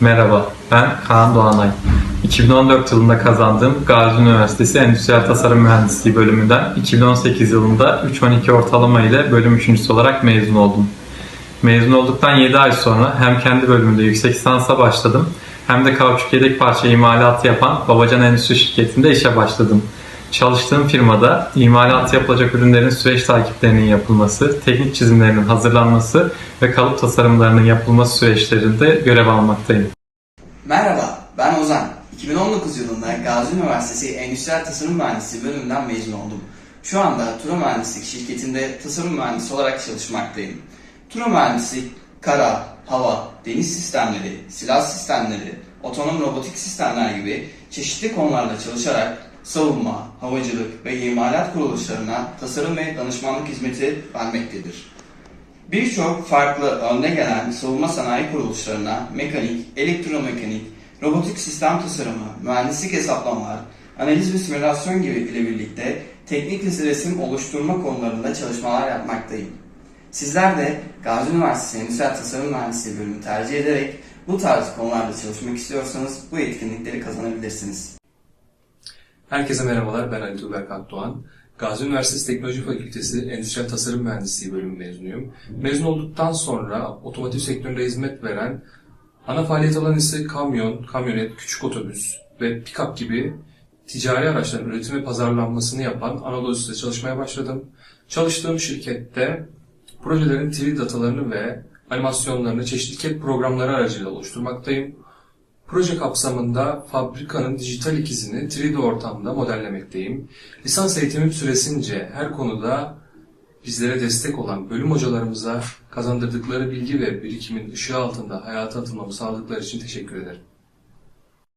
Merhaba, ben Kaan Doğanay. 2014 yılında kazandığım Gazi Üniversitesi Endüstriyel Tasarım Mühendisliği bölümünden 2018 yılında 3.12 ortalama ile bölüm üçüncüsü olarak mezun oldum. Mezun olduktan 7 ay sonra hem kendi bölümümde yüksek lisansa başladım hem de kauçuk yedek parça imalatı yapan Babacan Endüstri şirketinde işe başladım. Çalıştığım firmada imalat yapılacak ürünlerin süreç takiplerinin yapılması, teknik çizimlerinin hazırlanması ve kalıp tasarımlarının yapılması süreçlerinde görev almaktayım. Merhaba, ben Ozan. 2019 yılında Gazi Üniversitesi Endüstriyel Tasarım Mühendisliği bölümünden mezun oldum. Şu anda Tura Mühendislik şirketinde tasarım mühendisi olarak çalışmaktayım. Tura Mühendislik, kara, hava, deniz sistemleri, silah sistemleri, otonom robotik sistemler gibi çeşitli konularda çalışarak savunma, havacılık ve imalat kuruluşlarına tasarım ve danışmanlık hizmeti vermektedir. Birçok farklı önde gelen savunma sanayi kuruluşlarına mekanik, elektromekanik, robotik sistem tasarımı, mühendislik hesaplamalar, analiz ve simülasyon gibi ile birlikte teknik resim oluşturma konularında çalışmalar yapmaktayım. Sizler de Gazi Üniversitesi Endüstriyel Tasarım Mühendisliği bölümünü tercih ederek bu tarz konularda çalışmak istiyorsanız bu etkinlikleri kazanabilirsiniz. Herkese merhabalar, ben Ali Tuğberk Akdoğan. Gazi Üniversitesi Teknoloji Fakültesi Endüstriyel Tasarım Mühendisliği bölümü mezunuyum. Mezun olduktan sonra otomotiv sektöründe hizmet veren ana faaliyet alanı ise kamyon, kamyonet, küçük otobüs ve pick-up gibi ticari araçların üretim ve pazarlanmasını yapan Anadolu çalışmaya başladım. Çalıştığım şirkette projelerin 3D datalarını ve animasyonlarını çeşitli CAD programları aracılığıyla oluşturmaktayım. Proje kapsamında fabrikanın dijital ikizini 3D ortamda modellemekteyim. Lisans eğitimim süresince her konuda bizlere destek olan bölüm hocalarımıza kazandırdıkları bilgi ve birikimin ışığı altında hayata atılmamı sağladıkları için teşekkür ederim.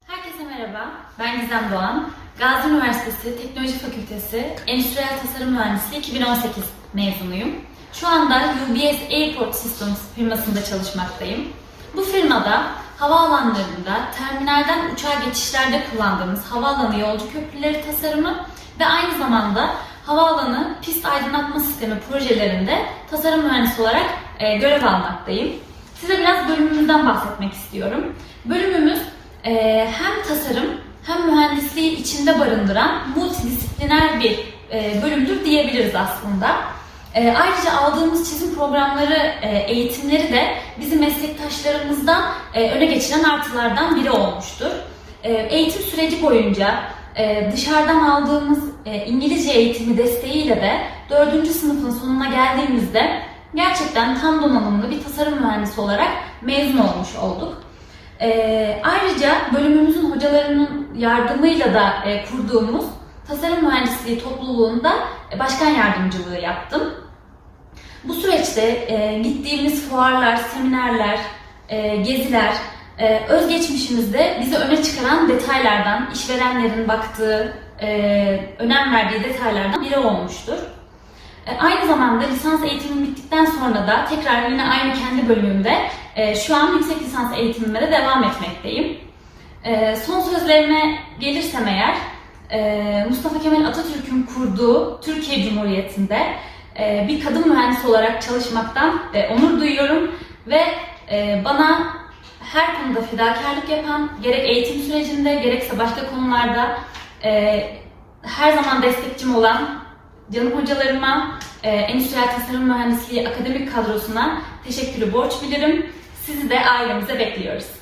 Herkese merhaba, ben Gizem Doğan. Gazi Üniversitesi Teknoloji Fakültesi Endüstriyel Tasarım Mühendisliği 2018 mezunuyum. Şu anda UBS Airport Systems firmasında çalışmaktayım. Bu firmada havaalanlarında terminalden uçağa geçişlerde kullandığımız havaalanı yolcu köprüleri tasarımı ve aynı zamanda havaalanı pist aydınlatma sistemi projelerinde tasarım mühendisi olarak e, görev almaktayım. Size biraz bölümümüzden bahsetmek istiyorum. Bölümümüz e, hem tasarım hem mühendisliği içinde barındıran multidisipliner bir e, bölümdür diyebiliriz aslında. E, ayrıca aldığımız çizim programları, e, eğitimleri de bizim meslektaşlarımızdan e, öne geçiren artılardan biri olmuştur. E, eğitim süreci boyunca e, dışarıdan aldığımız e, İngilizce eğitimi desteğiyle de 4. sınıfın sonuna geldiğimizde gerçekten tam donanımlı bir tasarım mühendisi olarak mezun olmuş olduk. E, ayrıca bölümümüzün hocalarının yardımıyla da e, kurduğumuz tasarım mühendisliği topluluğunda başkan yardımcılığı yaptım. Süreçte e, gittiğimiz fuarlar, seminerler, e, geziler, e, özgeçmişimizde bizi öne çıkaran detaylardan, işverenlerin baktığı, e, önem verdiği detaylardan biri olmuştur. E, aynı zamanda lisans eğitimim bittikten sonra da tekrar yine aynı kendi bölümümde e, şu an yüksek lisans eğitimime de devam etmekteyim. E, son sözlerime gelirsem eğer, e, Mustafa Kemal Atatürk'ün kurduğu Türkiye Cumhuriyeti'nde bir kadın mühendis olarak çalışmaktan e, onur duyuyorum ve e, bana her konuda fedakarlık yapan, gerek eğitim sürecinde gerekse başka konularda e, her zaman destekçim olan canım hocalarıma, Endüstriyel Tasarım Mühendisliği akademik kadrosuna teşekkürü borç bilirim. Sizi de ailemize bekliyoruz.